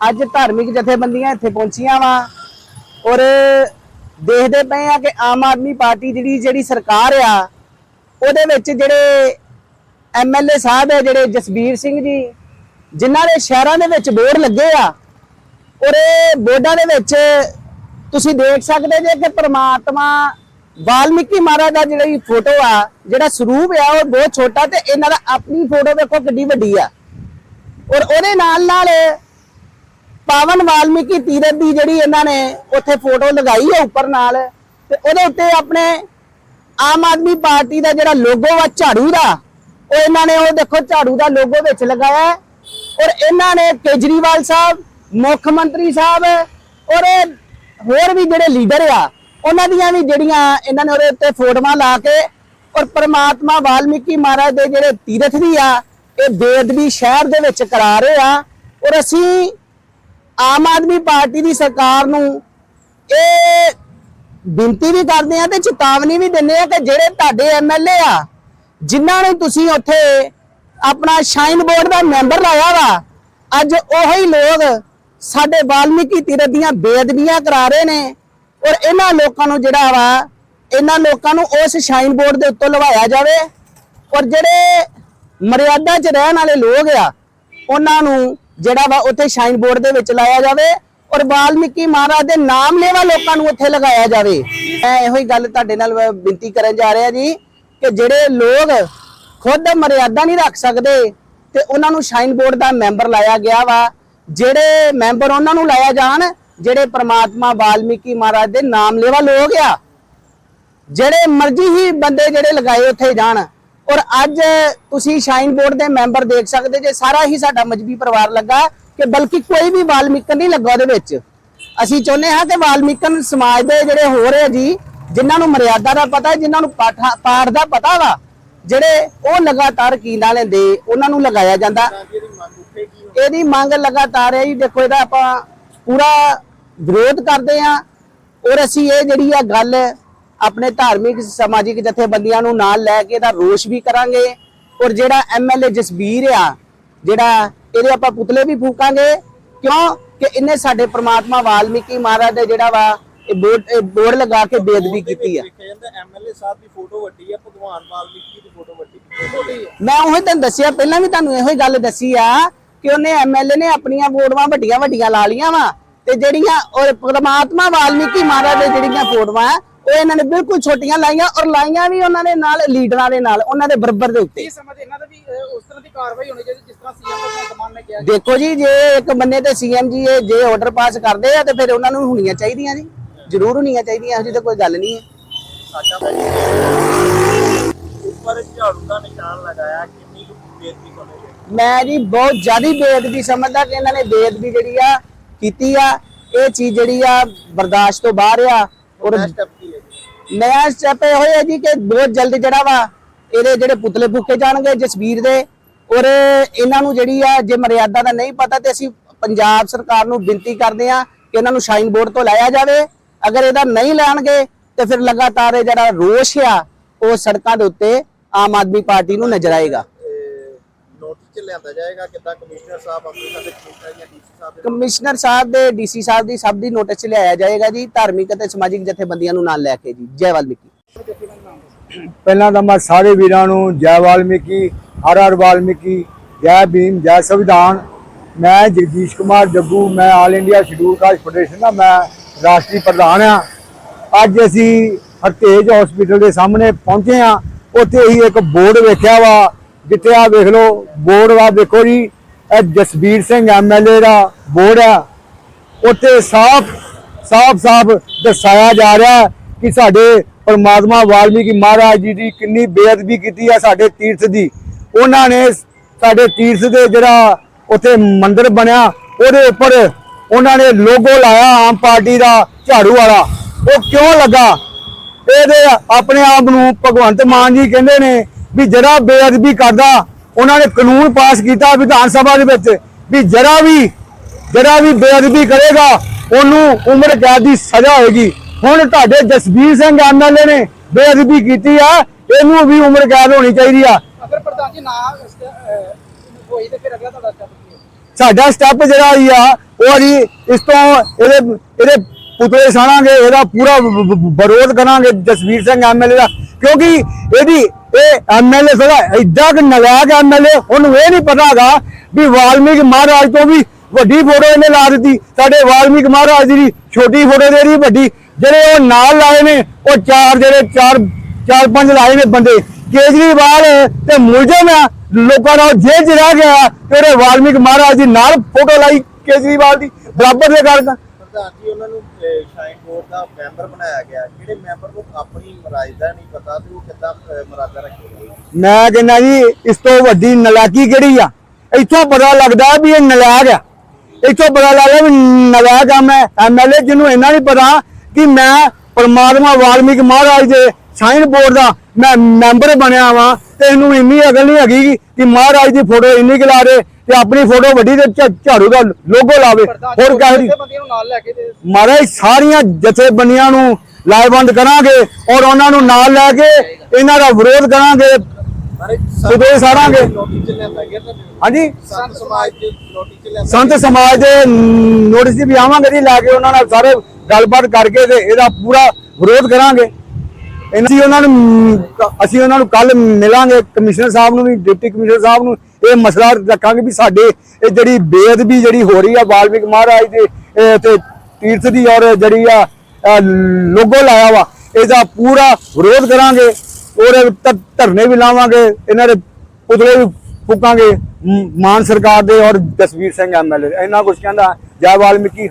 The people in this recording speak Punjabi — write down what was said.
ਅੱਜ ਧਾਰਮਿਕ ਜਥੇਬੰਦੀਆਂ ਇੱਥੇ ਪਹੁੰਚੀਆਂ ਵਾ ਔਰ ਦੇਖਦੇ ਪਏ ਆ ਕਿ ਆਮ ਆਦਮੀ ਪਾਰਟੀ ਜਿਹੜੀ ਜਿਹੜੀ ਸਰਕਾਰ ਆ, ਉਹਦੇ ਵਿੱਚ ਜਿਹੜੇ ਐਮਐਲਏ ਸਾਹਿਬ ਹੈ ਜਿਹੜੇ ਜਸਬੀਰ ਸਿੰਘ ਜੀ, ਜਿਨ੍ਹਾਂ ਦੇ ਸ਼ਹਿਰਾਂ ਦੇ ਵਿੱਚ ਬੋਰਡ ਲੱਗੇ ਆ, ਔਰ ਇਹ ਬੋਰਡਾਂ ਦੇ ਵਿੱਚ ਤੁਸੀਂ ਦੇਖ ਸਕਦੇ ਜੇ ਕਿ ਪ੍ਰਮਾਤਮਾ ਵਾਲਮੀਕੀ ਮਹਾਰਾਜ ਦਾ ਜਿਹੜੀ ਫੋਟੋ ਆ, ਜਿਹੜਾ ਸਰੂਪ ਆ, ਉਹ ਬਹੁਤ ਛੋਟਾ ਤੇ ਇਹਨਾਂ ਦਾ ਆਪਣੀ ਫੋਟੋ ਵੇਖੋ ਕਿੱਡੀ ਵੱਡੀ ਆ। ਔਰ ਉਹਦੇ ਨਾਲ ਨਾਲ ਪਾਵਨ ਵਾਲਮੀਕੀ ਤੀਰਥ ਦੀ ਜਿਹੜੀ ਇਹਨਾਂ ਨੇ ਉੱਥੇ ਫੋਟੋ ਲਗਾਈ ਹੈ ਉੱਪਰ ਨਾਲ, ਤੇ ਉਹਦੇ ਉੱਤੇ ਆਪਣੇ ਆਮ ਆਦਮੀ ਪਾਰਟੀ ਦਾ ਜਿਹੜਾ ਲੋਗੋ ਆ ਝਾੜੂ ਦਾ, ਉਹ ਇਹਨਾਂ ਨੇ ਉਹ ਦੇਖੋ ਝਾੜੂ ਦਾ ਲੋਗੋ ਵਿੱਚ ਲਗਾਇਆ ਔਰ ਇਹਨਾਂ ਨੇ ਕੇਜਰੀਵਾਲ ਸਾਹਿਬ, ਮੁੱਖ ਮੰਤਰੀ ਸਾਹਿਬ ਔਰ ਹੋਰ ਵੀ ਜਿਹੜੇ ਲੀਡਰ ਆ, ਉਹਨਾਂ ਦੀਆਂ ਵੀ ਜਿਹੜੀਆਂ ਇਹਨਾਂ ਨੇ ਉਹਦੇ ਉੱਤੇ ਫੋਟੋਆਂ ਲਾ ਕੇ ਔਰ ਪਰਮਾਤਮਾ ਵਾਲਮੀਕੀ ਮਹਾਰਾਜ ਦੇ ਜਿਹੜੇ ਤੀਰਥ ਦੀ ਆ, ਇਹ ਬੇਦਬੀ ਸ਼ਹਿਰ ਦੇ ਵਿੱਚ ਕਰਾ ਰਹੇ ਆ। ਔਰ ਅਸੀਂ ਆਮ ਆਦਮੀ ਪਾਰਟੀ ਦੀ ਸਰਕਾਰ ਨੂੰ ਇਹ ਬੇਨਤੀ ਵੀ ਕਰਦੇ ਆ ਤੇ ਚੇਤਾਵਨੀ ਵੀ ਦਿੰਦੇ ਆ ਕਿ ਜਿਹੜੇ ਤੁਹਾਡੇ ਐਮਐਲਏ ਆ, ਜਿਨ੍ਹਾਂ ਨੂੰ ਤੁਸੀਂ ਉੱਥੇ ਆਪਣਾ ਸ਼ਾਈਨ ਬੋਰਡ ਦਾ ਮੈਂਬਰ ਲਾਇਆ ਵਾ, ਅੱਜ ਉਹੀ ਲੋਕ ਸਾਡੇ ਵਾਲਮੀਕੀ ਤੀਰਥ ਦੀਆਂ ਬੇਅਦਬੀਆਂ ਕਰਾ ਰਹੇ ਨੇ ਔਰ ਇਹਨਾਂ ਲੋਕਾਂ ਨੂੰ ਜਿਹੜਾ ਵਾ, ਇਹਨਾਂ ਲੋਕਾਂ ਨੂੰ ਉਸ ਸ਼ਾਈਨ ਬੋਰਡ ਦੇ ਉੱਤੋਂ ਲਵਾਇਆ ਜਾਵੇ ਔਰ ਜਿਹੜੇ ਮਰਿਆਦਾ 'ਚ ਰਹਿਣ ਵਾਲੇ ਲੋਕ ਆ, ਉਹਨਾਂ ਨੂੰ ਜਿਹੜਾ ਵਾ ਉੱਥੇ ਸ਼ਾਈਨ ਬੋਰਡ ਦੇ ਵਿੱਚ ਲਾਇਆ ਜਾਵੇ ਔਰ ਵਾਲਮੀਕੀ ਮਹਾਰਾਜ ਦੇ ਨਾਮ ਲੈਵਾ ਲੋਕਾਂ ਨੂੰ ਉੱਥੇ ਲਗਾਇਆ ਜਾਵੇ। ਮੈਂ ਇਹੋ ਹੀ ਗੱਲ ਤੁਹਾਡੇ ਨਾਲ ਬੇਨਤੀ ਕਰਨ ਜਾ ਰਿਹਾ ਜੀ ਕਿ ਜਿਹੜੇ ਲੋਕ ਖੁਦ ਮਰਿਆਦਾ ਨਹੀਂ ਰੱਖ ਸਕਦੇ ਤੇ ਉਹਨਾਂ ਨੂੰ ਸ਼ਾਈਨ ਬੋਰਡ ਦਾ ਮੈਂਬਰ ਲਾਇਆ ਗਿਆ ਵਾ, ਜਿਹੜੇ ਮੈਂਬਰ ਉਹਨਾਂ ਨੂੰ ਲਾਇਆ ਜਾਣ, ਜਿਹੜੇ ਪ੍ਰਮਾਤਮਾ ਵਾਲਮੀਕੀ ਮਹਾਰਾਜ ਦੇ ਨਾਮ ਲੈਵਾ ਲੋਕ ਆ, ਜਿਹੜੇ ਮਰਜ਼ੀ ਹੀ ਬੰਦੇ ਜਿਹੜੇ ਲਗਾਏ ਉੱਥੇ ਜਾਣ। ਔਰ ਅੱਜ ਤੁਸੀਂ ਸ਼ਾਈਨ ਬੋਰਡ ਦੇ ਮੈਂਬਰ ਦੇਖ ਸਕਦੇ ਜੇ ਸਾਰਾ ਹੀ ਸਾਡਾ ਮਜਬੀ ਪਰਿਵਾਰ ਲੱਗਾ ਕਿ ਬਲਕਿ ਕੋਈ ਵੀ ਵਾਲਮੀਕਨ ਨਹੀਂ ਲੱਗਾ ਉਹਦੇ ਵਿੱਚ। ਅਸੀਂ ਚਾਹੁੰਦੇ ਹਾਂ ਕਿ ਵਾਲਮੀਕਨ ਸਮਾਜ ਦੇ ਜਿਹੜੇ ਹੋ ਰਹੇ ਜੀ, ਜਿਨ੍ਹਾਂ ਨੂੰ ਮਰਿਆਦਾ ਦਾ ਪਤਾ ਹੈ ਜਿਨ੍ਹਾਂ ਨੂੰ ਪਾਠਾ- ਪਾਠ ਦਾ ਪਤਾ ਵਾ, ਜਿਹੜੇ ਉਹ ਲਗਾਤਾਰ ਕੀ ਨਾ ਲੈਂਦੇ, ਉਹਨਾਂ ਨੂੰ ਲਗਾਇਆ ਜਾਂਦਾ। ਇਹਦੀ ਮੰਗ ਲਗਾਤਾਰ ਹੈ ਜੀ, ਦੇਖੋ ਇਹਦਾ ਆਪਾਂ ਪੂਰਾ ਵਿਰੋਧ ਕਰਦੇ ਆ ਔਰ ਅਸੀਂ ਇਹ ਜਿਹੜੀ ਆ ਗੱਲ ਆਪਣੇ ਧਾਰਮਿਕ ਸਮਾਜਿਕ ਜਥੇਬੰਦੀਆਂ ਨੂੰ ਨਾਲ ਲੈ ਕੇ ਇਹਦਾ ਰੋਸ਼ ਵੀ ਕਰਾਂਗੇ। ਔਰ ਜਿਹੜਾ ਐਮਐਲਏ ਜਸਬੀਰ ਆ ਜਿਹੜਾ ਇਹਦੇ ਆਪਾਂ ਪੁਤਲੇ ਵੀ ਫੂਕਾਂਗੇ ਕਿਉਂ ਕਿ ਇਹਨੇ ਸਾਡੇ ਪ੍ਰਮਾਤਮਾ ਵਾਲਮੀਕੀ ਮਹਾਰਾਜ ਦੇ ਜਿਹੜਾ ਵਾ ਇਹ ਬੋਰਡ ਲਗਾ ਕੇ ਬੇਅਦਬੀ ਕੀਤੀ ਆ। ਦੇਖਿਆ ਜਾਂਦਾ ਐਮਐਲਏ ਸਾਹਿਬ ਦੀ ਫੋਟੋ ਵੱਡੀ ਹੈ ਭਗਵਾਨ ਵਾਲਮੀਕੀ ਦੀ ਫੋਟੋ ਵੱਡੀ। ਛੋਟੀ ਹੈ ਮੈਂ ਉਹੀ ਤੁਹਾਨੂੰ ਦੱਸਿਆ ਪਹਿਲਾਂ ਵੀ ਤੁਹਾਨੂੰ ਇਹੋ ਹੀ ਗੱਲ ਦੱਸੀ ਆ ਕਿ ਉਹਨੇ ਐਮਐਲਏ ਨੇ ਆਪਣੀਆਂ ਫੋਟੋਆਂ ਵੱਡੀਆਂ ਵੱਡੀਆਂ ਲਾ ਲੀਆਂ ਵਾ ਤੇ ਜਿਹੜੀਆਂ ਔਰ ਪ੍ਰਮਾਤਮਾ ਵਾਲਮੀਕੀ ਮਹਾਰਾਜ ਦੇ ਜਿਹੜੀਆਂ ਫੋਟੋਆਂ ਉਹ ਇਹਨਾਂ ਨੇ ਬਿਲਕੁਲ ਛੋਟੀਆਂ ਲਾਈਆਂ ਔਰ ਲਾਈਆਂ ਵੀ ਉਹਨਾਂ ਦੇ ਨਾਲ ਲੀਡਰਾਂ ਦੇ ਨਾਲ ਉਹਨਾਂ ਦੇ ਬਰਾਬਰ ਦੇ ਉੱਤੇ। ਇਹ ਸਮਝ ਇਹਨਾਂ ਦਾ ਵੀ ਅਹ, ਉਸ ਤਰ੍ਹਾਂ ਦੀ ਕਾਰਵਾਈ ਹੋਣੀ ਚਾਹੀਦੀ ਜਿਸ ਤਰ੍ਹਾਂ ਸੀਐਮ ਭਗਵੰਤ ਮਾਨ ਨੇ ਕਿਹਾ ਦੇਖੋ ਜੀ ਜੇ ਇੱਕ ਬੰਨੇ ਤੇ ਸੀਐਮ ਜੀ ਇਹ ਜੇ ਆਰਡਰ ਪਾਸ ਕਰਦੇ ਆ ਤੇ ਫਿਰ ਉਹਨਾਂ ਨੂੰ ਹੋਣੀਆਂ ਚਾਹੀਦੀਆਂ ਜੀ। ਜ਼ਰੂਰ ਹੋਣੀਆਂ ਚਾਹੀਦੀਆਂ ਇਹੋ ਜਿਹੀ ਤਾਂ ਕੋਈ ਗੱਲ ਨਹੀਂ ਹੈ। ਸਾਡਾ ਉੱਪਰ ਝਾੜੂ ਦਾ ਨਿਸ਼ਾਨ ਲਗਾਇਆ ਕਿੰਨੀ ਕੁ ਬੇਇੱਜ਼ਤੀ ਕਰੋਗੇ ਮੈਂ ਜੀ ਬਹੁਤ ਜ਼ਿਆਦਾ ਬੇਅਦਬੀ ਸਮਝਦਾ ਕਿ ਇਹਨਾਂ ਨੇ ਬੇਅਦਬੀ ਜਿਹੜੀ ਆ ਕੀਤੀ ਆ। ਇਹ ਚੀਜ਼ ਜਿਹੜੀ ਆ ਬਰਦਾਸ਼ਤ ਤੋਂ ਬਾਹਰ ਆ ਔਰ ਸਟੈਪ ਕੀ ਹੈ ਜੀ ਸਟੈਪ ਇਹ ਹੋਇਆ ਜੀ ਕਿ ਬਹੁਤ ਜਲਦ ਜਿਹੜਾ ਵਾ ਇਹਦੇ ਜਿਹੜੇ ਪੁਤਲੇ ਫੂਕੇ ਜਾਣਗੇ, ਜਸਵੀਰ ਦੇ। ਔਰ ਇਹਨਾਂ ਨੂੰ ਜਿਹੜੀ ਆ, ਜੇ ਮਰਿਆਦਾ ਦਾ ਨਹੀਂ ਪਤਾ ਤੇ ਅਸੀਂ ਪੰਜਾਬ ਸਰਕਾਰ ਨੂੰ ਬੇਨਤੀ ਕਰਦੇ ਆ ਕਿ ਇਹਨਾਂ ਨੂੰ ਸ਼ਾਈਨ ਬੋਰਡ ਤੋਂ ਲਾਇਆ ਜਾਵੇ। ਅਗਰ ਇਹਦਾ ਨਹੀਂ ਲੈਣਗੇ ਤੇ ਫਿਰ ਲਗਾਤਾਰ ਇਹ ਜਿਹੜਾ ਰੋਸ਼ ਆ, ਉਹ ਸੜਕਾਂ ਦੇ ਉੱਤੇ ਆਮ ਆਦਮੀ ਪਾਰਟੀ ਨੂੰ ਨਜ਼ਰ ਆਏਗਾ। ਚ ਲਿਆਂਦਾ ਜਾਏਗਾ? ਕਿੱਦਾਂ ਕਮਿਸ਼ਨਰ ਸਾਹਿਬ ਅੰਮ੍ਰਿਤਸਰ ਦੇ ਕਮਿਸ਼ਨਰ ਜਾਂ ਡੀਸੀ ਸਾਹਿਬ ਦੇ ਕਮਿਸ਼ਨਰ ਸਾਹਿਬ ਦੇ ਡੀਸੀ ਸਾਹਿਬ ਦੀ ਸਭ ਦੀ ਨੋਟਿਸ 'ਚ ਲਿਆਇਆ ਜਾਏਗਾ ਜੀ ਧਾਰਮਿਕ ਅਤੇ ਸਮਾਜਿਕ ਜਥੇਬੰਦੀਆਂ ਨੂੰ ਨਾਲ ਲੈ ਕੇ ਜੀ। ਜੈ ਵਾਲਮੀਕੀ। ਪਹਿਲਾਂ ਤਾਂ ਮੈਂ ਸਾਰੇ ਵੀਰਾਂ ਨੂੰ ਜੈ ਵਾਲਮੀਕੀ ਹਰ ਹਰ ਵਾਲਮੀਕੀ ਜੈ ਭੀਮ ਜੈ ਸੰਵਿਧਾਨ। ਮੈਂ ਜਗਦੀਸ਼ ਕੁਮਾਰ ਜੱਗੂ ਮੈਂ all India schedule caste federation ਦਾ ਮੈਂ ਰਾਸ਼ਟਰੀ ਪ੍ਰਧਾਨ ਆ ਅੱਜ ਅਸੀਂ ਹਰਤੇਜ ਹਸਪੀਟਲ ਦੇ ਸਾਹਮਣੇ ਪਹੁੰਚੇ ਆ ਉੱਥੇ ਹੀ ਇੱਕ ਬੋਰਡ ਵੇਖਿਆ ਵਾ ਜਿੱਥੇ ਆ ਵੇਖ ਲਓ ਬੋਰਡ ਵਾ, ਦੇਖੋ ਜੀ, ਇਹ ਜਸਬੀਰ ਸਿੰਘ ਐਮਐਲਏ ਦਾ ਬੋਰਡ ਆ। ਉੱਥੇ ਸਾਫ਼ ਸਾਫ਼ ਸਾਫ਼ ਦਰਸਾਇਆ ਜਾ ਰਿਹਾ ਕਿ ਸਾਡੇ ਪਰਮਾਤਮਾ ਵਾਲਮੀਕੀ ਮਹਾਰਾਜ ਜੀ ਦੀ ਕਿੰਨੀ ਬੇਅਦਬੀ ਕੀਤੀ ਆ ਸਾਡੇ ਤੀਰਥ ਦੀ। ਉਹਨਾਂ ਨੇ ਸਾਡੇ ਤੀਰਥ ਦੇ ਜਿਹੜਾ ਉੱਥੇ ਮੰਦਿਰ ਬਣਿਆ, ਉਹਦੇ ਉੱਪਰ ਉਹਨਾਂ ਨੇ ਲੋਗੋ ਲਾਇਆ ਆਮ ਪਾਰਟੀ ਦਾ ਝਾੜੂ ਵਾਲਾ। ਉਹ ਕਿਉਂ ਲੱਗਾ? ਇਹਦੇ ਆਪਣੇ ਆਪ ਨੂੰ ਭਗਵੰਤ ਮਾਨ ਜੀ ਕਹਿੰਦੇ ਨੇ ਵੀ ਜਿਹੜਾ ਬੇਅਦਬੀ ਕਰਦਾ ਉਹਨਾਂ ਨੇ ਕਾਨੂੰਨ ਪਾਸ ਕੀਤਾ ਵਿਧਾਨ ਸਭਾ ਦੇ ਵਿੱਚ ਵੀ ਜਰਾ ਵੀ ਜਿਹੜਾ ਵੀ ਬੇਅਦਬੀ ਕਰੇਗਾ ਉਹਨੂੰ ਉਮਰ ਕੈਦ ਦੀ ਸਜ਼ਾ ਹੋਏਗੀ। ਹੁਣ ਤੁਹਾਡੇ ਜਸਬੀਰ ਸਿੰਘ ਐਮਐਲਏ ਨੇ ਬੇਅਦਬੀ ਕੀਤੀ ਆ ਇਹਨੂੰ ਵੀ ਉਮਰ ਕੈਦ ਹੋਣੀ ਚਾਹੀਦੀ ਆ। ਅਗਰ ਪ੍ਰਧਾਨ ਜੀ ਨਾ ਹੋਈ ਤੇ ਫਿਰ ਅਗਲਾ ਤੁਹਾਡਾ ਸਟੈਪ ਕੀ ਹੈ? ਸਾਡਾ ਸਟੈਪ ਜਿਹੜਾ ਹੀ ਆ ਉਹ ਜੀ ਇਸ ਤੋਂ ਇਹਦੇ ਇਹਦੇ ਪੁਤਲੇ ਸਾੜਾਂਗੇ ਇਹਦਾ ਪੂਰਾ ਵਿਰੋਧ ਕਰਾਂਗੇ ਜਸਵੀਰ ਸਿੰਘ ਐਮਐਲਏ ਦਾ। ਕਿਉਂਕਿ ਇਹਦੀ ਇਹ ਐਮਐਲਏ ਥੋੜਾ ਐਡਾ ਕਿ ਨਲਾਇਕ ਐਮਐਲਏ ਉਹਨੂੰ ਇਹ ਨਹੀਂ ਪਤਾਗਾ ਵੀ ਵਾਲਮੀਕ ਮਹਾਰਾਜ ਤੋਂ ਵੀ ਵੱਡੀ ਫੋਟੋ ਇਹਨੇ ਲਾ ਦਿੱਤੀ। ਸਾਡੇ ਵਾਲਮੀਕ ਮਹਾਰਾਜ ਦੀ ਛੋਟੀ ਫੋਟੋ ਦੇ ਰਹੀ ਵੱਡੀ, ਜਿਹੜੇ ਉਹ ਨਾਲ ਲਾਏ ਨੇ, ਉਹ ਚਾਰ ਜਿਹੜੇ ਚਾਰ ਚਾਰ ਪੰਜ ਲਾਏ ਨੇ ਬੰਦੇ। ਕੇਜਰੀਵਾਲ ਤੇ ਮੁਲਜ਼ਮ ਆ, ਲੋਕਾਂ ਨਾਲ ਜੇਲ੍ਹ ਚ ਰਹਿ ਗਿਆ, ਤੇ ਉਹਦੇ ਵਾਲਮੀਕ ਮਹਾਰਾਜ ਦੀ ਨਾਲ ਫੋਟੋ ਲਾਈ ਕੇਜਰੀਵਾਲ ਦੀ, ਬਰਾਬਰ ਦੇ ਕਰਦਾ ਪ੍ਰਧਾਨ ਜੀ ਉਹਨਾਂ ਨੂੰ ਸ਼ਾਈਨ ਬੋਰਡ ਦਾ ਮੈਂਬਰ ਬਣਾਇਆ ਗਿਆ। ਜਿਹੜੇ ਮੈਂਬਰ ਨੂੰ ਆਪਣੀ ਮਰਾਜ ਨਹੀਂ ਪਤਾ ਤੇ ਉਹ ਕਿੱਦਾਂ ਮਰਾਦਾ ਰੱਖੇਗਾ ਮੈਂ ਕਹਿੰਦਾ ਜੀ, ਇਸ ਤੋਂ ਵੱਡੀ ਨਲਾਇਕੀ ਕਿਹੜੀ ਆ? ਇੱਥੋਂ ਪਤਾ ਲੱਗਦਾ ਵੀ ਇਹ ਨਲਾਇਕ ਆ। ਇੱਥੋਂ ਪਤਾ ਲੱਗਦਾ ਵੀ ਨਲਾਇਕ ਆ ਮੈਂ ਐਮਐਲਏ ਜਿਹਨੂੰ ਇੰਨਾ ਨਹੀਂ ਪਤਾ ਕਿ ਮੈਂ ਪਰਮਾਤਮਾ ਵਾਲਮੀਕ ਮਹਾਰਾਜ ਦੇ ਸਾਈਨ ਬੋਰਡ ਦਾ ਮੈਂ ਮੈਂਬਰ ਬਣਿਆ ਵਾਂ। ਤੇ ਇਹਨੂੰ ਇੰਨੀ ਅਕਲ ਨਹੀਂ ਹੈਗੀ ਕਿ ਮਹਾਰਾਜ ਦੀ ਫੋਟੋ ਇੰਨੀ ਕੁ ਲਾ ਦੇ ਤੇ ਆਪਣੀ ਫੋਟੋ ਵੱਡੀ ਤੇ ਝਾੜੂ ਦਾ ਲੋਗੋ ਲਾਵੇ। ਹੋਰ ਕਾਹਦੀ ਬੰਦੀਆਂ ਨੂੰ ਨਾਲ ਲੈ ਕੇ ਤੇ ਮਹਾਰਾਜ ਸਾਰੀਆਂ ਜਥੇਬੰਦੀਆਂ ਨੂੰ ਲਾਇਬੰਦ ਕਰਾਂਗੇ ਔਰ ਉਹਨਾਂ ਨੂੰ ਨਾਲ ਲੈ ਕੇ ਇਹਨਾਂ ਦਾ ਵਿਰੋਧ ਕਰਾਂਗੇ। ਕਿਤੇ ਸਾੜਾਂਗੇ। ਹਾਂਜੀ? ਸੰਤ ਸਮਾਜ ਦੇ ਨੋਟਿਸ ਵੀ ਆਵਾਂਗੇ ਜੀ ਲੈ ਕੇ ਉਹਨਾਂ ਨਾਲ ਸਾਰੇ ਗੱਲਬਾਤ ਕਰਕੇ ਤੇ ਇਹਦਾ ਪੂਰਾ ਵਿਰੋਧ ਕਰਾਂਗੇ। ਇਹਨਾਂ ਦੀ ਉਹਨਾਂ ਨੂੰ, ਅਸੀਂ ਉਹਨਾਂ ਨੂੰ ਕੱਲ ਮਿਲਾਂਗੇ, ਕਮਿਸ਼ਨਰ ਸਾਹਿਬ ਨੂੰ ਵੀ, ਡਿਪਟੀ ਕਮਿਸ਼ਨਰ ਸਾਹਿਬ ਨੂੰ ਇਹ ਮਸਲਾ ਰੱਖਾਂਗੇ ਵੀ ਸਾਡੇ ਇਹ ਜਿਹੜੀ ਬੇਅਦਬੀ ਜਿਹੜੀ ਹੋ ਰਹੀ ਆ ਵਾਲਮੀਕ ਮਹਾਰਾਜ ਦੇ ਤੇ ਤੀਰਥ ਦੀ ਔਰ ਜਿਹੜੀ ਆ ਲੋਗੋ ਲਾਇਆ ਵਾ, ਇਹਦਾ ਪੂਰਾ ਵਿਰੋਧ ਕਰਾਂਗੇ ਔਰ ਧਰਨੇ ਵੀ ਲਾਵਾਂਗੇ, ਇਹਨਾਂ ਦੇ ਪੁਤਲੇ ਵੀ ਫੂਕਾਂਗੇ ਮਾਨ ਸਰਕਾਰ ਦੇ ਔਰ ਜਸਵੀਰ ਸਿੰਘ ਐਮਐਲਏ ਇਹਨਾਂ ਕੁਝ ਕਹਿੰਦਾ, ਜੈ ਵਾਲਮੀਕੀ